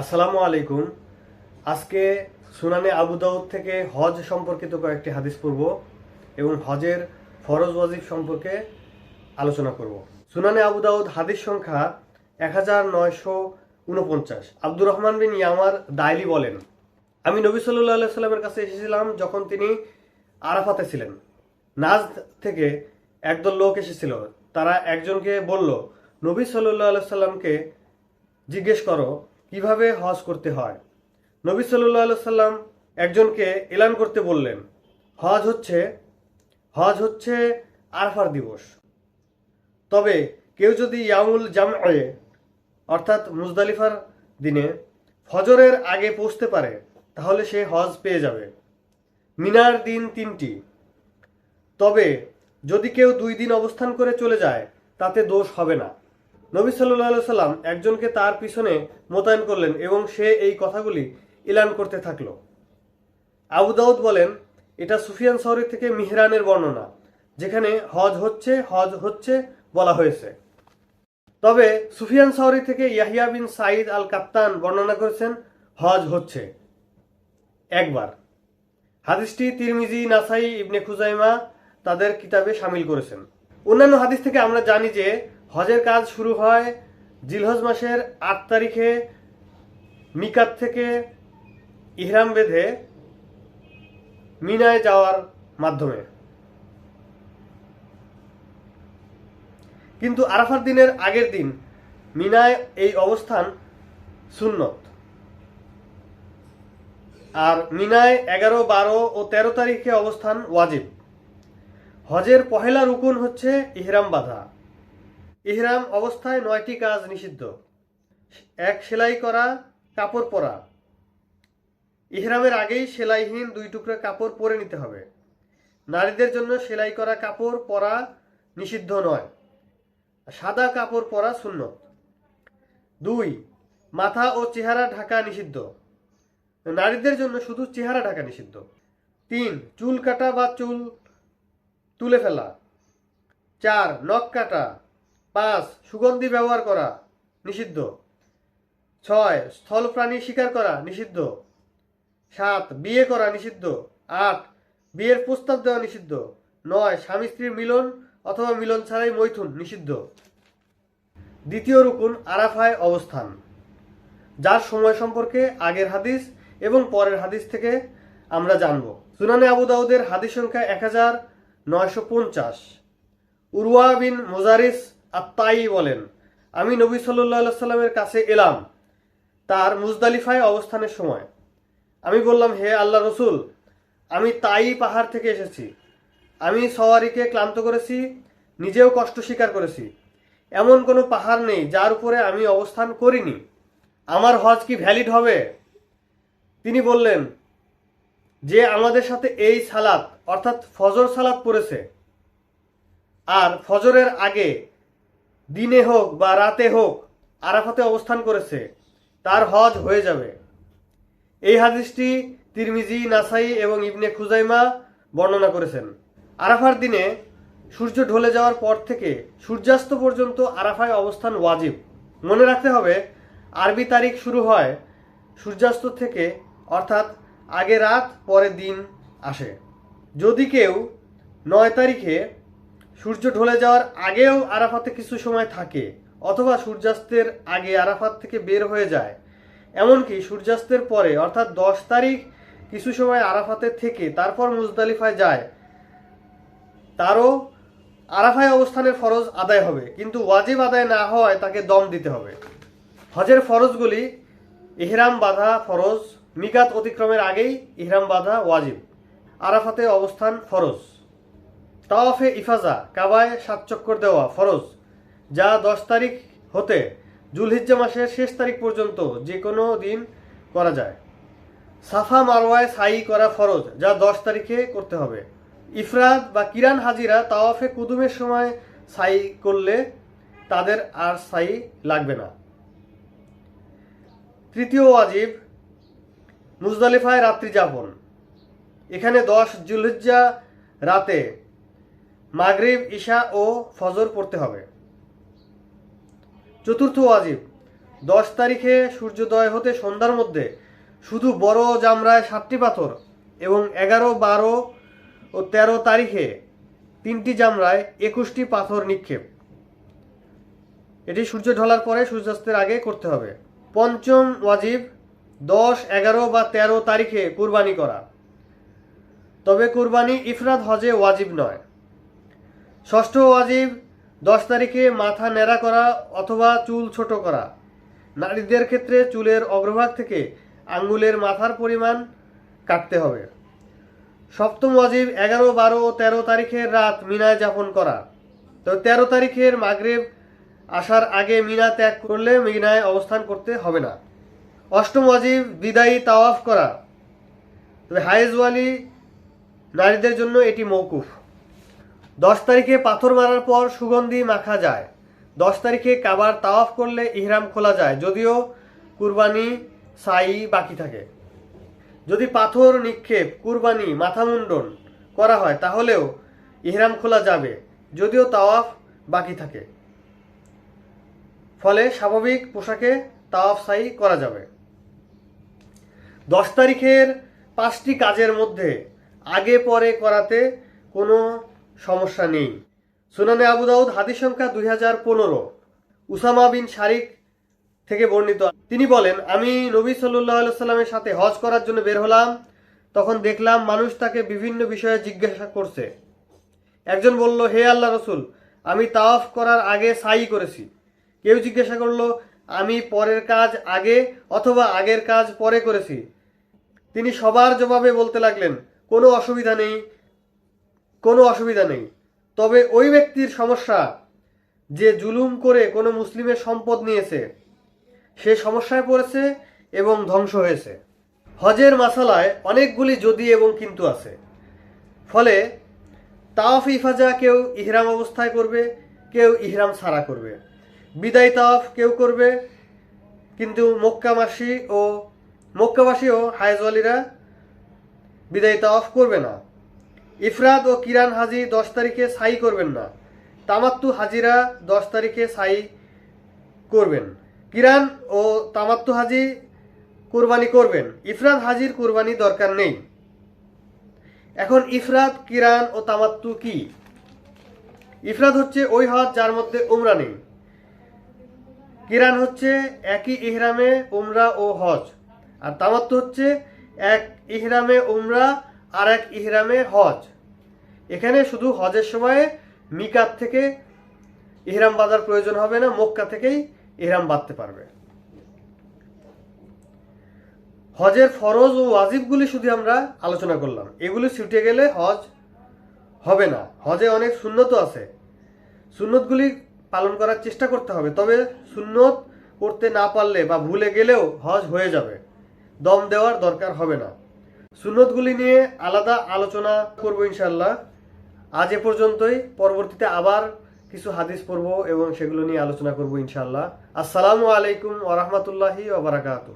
আসসালামু আলাইকুম। আজকে সুনানে আবু দাউদ থেকে হজ সম্পর্কিত কয়েকটি হাদিস পড়ব এবং হজের ফরজ ওয়াজিব সম্পর্কে আলোচনা করব। সুনানে আবু দাউদ হাদিস সংখ্যা এক হাজার নয়শো উনপঞ্চাশ। আব্দুর রহমান বিন ইয়ামার দায়লি বলেন, আমি নবী সাল্লাহ সাল্লামের কাছে এসেছিলাম যখন তিনি আরাফাতে ছিলেন। নাজ থেকে একদল লোক এসেছিল। তারা একজনকে বলল, নবী সাল্লাহ সাল্লামকে জিজ্ঞেস করো কীভাবে হজ করতে হয়? নবী সাল্লাহ সাল্লাম একজনকে এলান করতে বললেন, হজ হচ্ছে হজ হচ্ছে আরফার দিবস। তবে কেউ যদি ইয়ামুল জামে অর্থাৎ মুজদালিফার দিনে ফজরের আগে পৌঁছতে পারে, তাহলে সে হজ পেয়ে যাবে। মিনার দিন তিনটি। তবে যদি কেউ দুই দিন অবস্থান করে চলে যায়, তাতে দোষ হবে না। নবী সাল্লাহ সাল্লাম একজনকে তার পিছনে মোতায়েন করলেন এবং সে এই কথাগুলি এলান করতে থাকল। আবু দাউদ বলেন, এটা সুফিয়ান শহরি থেকে মিহরানের বর্ণনা, যেখানে হজ হচ্ছে হজ হচ্ছে বলা হয়েছে। তবে সুফিয়ান শহরি থেকে ইয়াহিয়া বিন সাইদ আল কাপ্তান বর্ণনা করেছেন, হজ হচ্ছে। একবার। হাদিসটি তিরমিজি, নাসাই, ইবনে খুজাইমা তাদের কিতাবে সামিল করেছেন। অন্যান্য হাদিস থেকে আমরা জানি যে হজের কাজ শুরু হয় জিলহজ মাসের আট তারিখে মিকাত থেকে ইহরাম বেঁধে মিনায় যাওয়ার মাধ্যমে। কিন্তু আরাফার দিনের আগের দিন মিনায় এই অবস্থান সুন্নত। আর মিনায় এগারো, বারো ও তেরো তারিখে অবস্থান ওয়াজিব। হজের পহেলা রুকুন হচ্ছে ইহরাম বাঁধা। ইহরাম অবস্থায় নয়টি কাজ নিষিদ্ধ। এক, সেলাই করা, কাপড় পরা। ইহরামের আগেই সেলাইহীন দুই টুকরা কাপড় পরে নিতে হবে। নারীদের জন্য সেলাই করা কাপড় পরা নিষিদ্ধ নয়, সাদা কাপড় পরা শূন্য দুই, মাথা ও চেহারা ঢাকা নিষিদ্ধ। নারীদের জন্য শুধু চেহারা ঢাকা নিষিদ্ধ। তিন, চুল কাটা বা চুল তুলে ফেলা। চার, নখ কাটা। পাঁচ, সুগন্ধি ব্যবহার করা, নিষিদ্ধ। ছয়, স্থল প্রাণী শিকার করা, নিষিদ্ধ। সাত, বিয়ে করা, নিষিদ্ধ। আট, বিয়ের প্রস্তাব দেওয়া, নিষিদ্ধ। নয়, স্বামী স্ত্রীর মিলন অথবা মিলন ছাড়াই মৈথুন, নিষিদ্ধ। দ্বিতীয় রুকুন, আরাফায় অবস্থান। যার সময় সম্পর্কে আগের হাদিস এবং পরের হাদিস থেকে আমরা জানব। সুনানে আবু দাউদের হাদিস সংখ্যা এক হাজার নয়শো পঞ্চাশ। উরওয়া বিন মোজারিস আত্মাই বলেন, আমি নবী সাল্লাহ সাল্লামের কাছে এলাম তার মুজদালিফায় অবস্থানের সময়। আমি বললাম, হে আল্লাহ রসুল, আমি তাই পাহাড় থেকে এসেছি। আমি সওয়ারিকে ক্লান্ত করেছি, নিজেও কষ্ট স্বীকার করেছি। এমন কোনো পাহাড় নেই যার উপরে আমি অবস্থান করিনি। আমার হজ কি ভ্যালিড হবে? তিনি বললেন, যে আমাদের সাথে এই সালাত, অর্থাৎ ফজর সালাত পড়েছে, আর ফজরের আগে দিনে হোক বা রাতে হোক আরাফাতে অবস্থান করেছে, তার হজ হয়ে যাবে। এই হাদিসটি তিরমিজি, নাসাই এবং ইবনে খুজাইমা বর্ণনা করেছেন। আরাফার দিনে সূর্য ঢলে যাওয়ার পর থেকে সূর্যাস্ত পর্যন্ত আরাফায় অবস্থান ওয়াজিব। মনে রাখতে হবে, আরবি তারিখ শুরু হয় সূর্যাস্ত থেকে, অর্থাৎ আগে রাত, পরে দিন আসে। যদি কেউ নয় তারিখে সূর্য ঢলে যাওয়ার আগেও আরাফাতে কিছু সময় থাকে, অথবা সূর্যাস্তের আগে আরাফাত থেকে বের হয়ে যায়। এমনকি সূর্যাস্তের পরে, অর্থাৎ দশ তারিখ, কিছু সময় আরাফাতে থেকে তারপর মুজদালিফায় যায়। তারও আরাফায় অবস্থানের ফরজ আদায় হবে, কিন্তু ওয়াজিব আদায় না হওয়ায় তাকে দম দিতে হবে। হজের ফরজগুলি ইহরাম বাধা ফরজ, মিকাত অতিক্রমের আগেই ইহরাম বাধা ওয়াজিব। আরাফাতে অবস্থান ফরজ। তাওয়াফে ইফাজা, কাবায় সাত চক্কর দেওয়া ফরজ, যা দশ তারিখ হতে জুলহিজ্জা মাসের শেষ তারিখ পর্যন্ত যে কোনো দিন করা যায়। সাফা মারওয়ায় সাই করা ফরজ, যা দশ তারিখে করতে হবে। ইফরাদ বা কিরান হাজিরা তাওয়াফে কুদুমের সময় সাই করলে তাদের আর সাই লাগবে না। তৃতীয় ওয়াজিব, মুজদালিফায় রাত্রি যাপন। এখানে দশ জুলহিজ্জা রাতে মাগরিব, ঈশা ও ফজর পড়তে হবে। চতুর্থ ওয়াজিব, দশ তারিখে সূর্যোদয় হতে সন্ধ্যার মধ্যে শুধু বড় জামরায় সাতটি পাথর এবং এগারো, বারো ও তেরো তারিখে তিনটি জামরায় একুশটি পাথর নিক্ষেপ। এটি সূর্য ঢলার পরে সূর্যাস্তের আগে করতে হবে। পঞ্চম ওয়াজিব, দশ, এগারো বা তেরো তারিখে কুরবানি করা। তবে কুরবানি ইফরাদ হজে ওয়াজিব নয়। ষষ্ঠ ওয়াজিব, দশ তারিখে মাথা ন্যাড়া করা অথবা চুল ছোট করা। নারীদের ক্ষেত্রে চুলের অগ্রভাগ থেকে আঙ্গুলের মাথার পরিমাণ কাটতে হবে। সপ্তম ওয়াজিব, এগারো, বারো তেরো তারিখের রাত মিনায় যাপন করা। তো তেরো তারিখের মাগরেব আসার আগে মিনা ত্যাগ করলে মিনায় অবস্থান করতে হবে না। অষ্টম ওয়াজিব, বিদায়ী তাওয়াফ করা। তবে হায়েজওয়ালি নারীদের জন্য এটি মৌকুফ দশ তারিখে পাথর মারার পর সুগন্ধি মাখা যায়। দশ তারিখে কাবার তাওয়াফ করলে ইহরাম খোলা যায়, যদিও কুরবানি সাই বাকি থাকে। যদি পাথর নিক্ষেপ, কুরবানি মাথা মুন্ডন করা হয়, তাহলেও ইহরাম খোলা যাবে, যদিও তাওয়াফ বাকি থাকে। ফলে স্বাভাবিক পোশাকে তাওয়াফ সাই করা যাবে। দশ তারিখের পাঁচটি কাজের মধ্যে আগে পরে করাতে কোনো সমস্যা নেই। সুনানে আবু দাউদ হাদিস সংখ্যা দুই হাজার পনেরো। উসামা বিন শারিক থেকে বর্ণিত। তিনি বলেন, আমি নবী সাল্লাহ সাল্লামের সাথে হজ করার জন্য বের হলাম। তখন দেখলাম মানুষ তাকে বিভিন্ন বিষয়ে জিজ্ঞাসা করছে। একজন বলল, হে আল্লাহ রসুল, আমি তাওয়াফ করার আগে সাই করেছি। কেউ জিজ্ঞাসা করল, আমি পরের কাজ আগে অথবা আগের কাজ পরে করেছি? তিনি সবার জবাবে বলতে লাগলেন, কোনো অসুবিধা নেই কোনো অসুবিধা নেই। তবে ওই ব্যক্তির সমস্যা যে জুলুম করে কোনো মুসলিমের সম্পদ নিয়েছে, সে সমস্যায় পড়েছে এবং ধ্বংস হয়েছে। হজের মাসালায় অনেকগুলি যদি এবং কিন্তু আছে। ফলে তাওয়াফ ইফাজা কেউ ইহরাম অবস্থায় করবে, কেউ ইহরাম ছাড়া করবে। বিদায় তাওয়াফ কেউ করবে, কিন্তু মক্কাবাসী ও মক্কাবাসী ও হায়জওয়ালিরা বিদায় তাওয়াফ করবে না। ইফরাদ ও কিরান হাজি দশ তারিখে সাই করবেন না। তামাত্তু হাজিরা দশ তারিখে সাই করবেন। কিরান ও তামাত্তু হাজি কুরবানি করবেন। ইফরাদ হাজির কোরবানি দরকার নেই। এখন ইফরাদ, কিরান ও তামাত্তু কি? ইফরাদ হচ্ছে ওই হজ যার মধ্যে উমরা নেই। কিরান হচ্ছে একই ইহরামে উমরা ও হজ। আর তামাত্তু হচ্ছে এক ইহরামে উমরা আর এক ইহরামে হজ। এখানে শুধু হজের সময়ে মিকাত থেকে ইহরাম বাঁধার প্রয়োজন হবে না, মক্কা থেকেই ইহরাম বাঁধতে পারবে। হজের ফরজ ও ওয়াজিবগুলি শুধু আমরা আলোচনা করলাম। এগুলি ছুটে গেলে হজ হবে না। হজে অনেক সুন্নত আছে। সুন্নতগুলি পালন করার চেষ্টা করতে হবে। তবে সুন্নত করতে না পারলে বা ভুলে গেলেও হজ হয়ে যাবে। দম দেওয়ার দরকার হবে না। সুন্নতগুলি নিয়ে আলাদা আলোচনা করব ইনশাল্লাহ আজ এ পর্যন্তই। পরবর্তীতে আবার কিছু হাদিস পড়ব এবং সেগুলো নিয়ে আলোচনা করব ইনশাল্লাহ আসসালামু আলাইকুম ওরহমতুল্লাহি ওবরাকাতু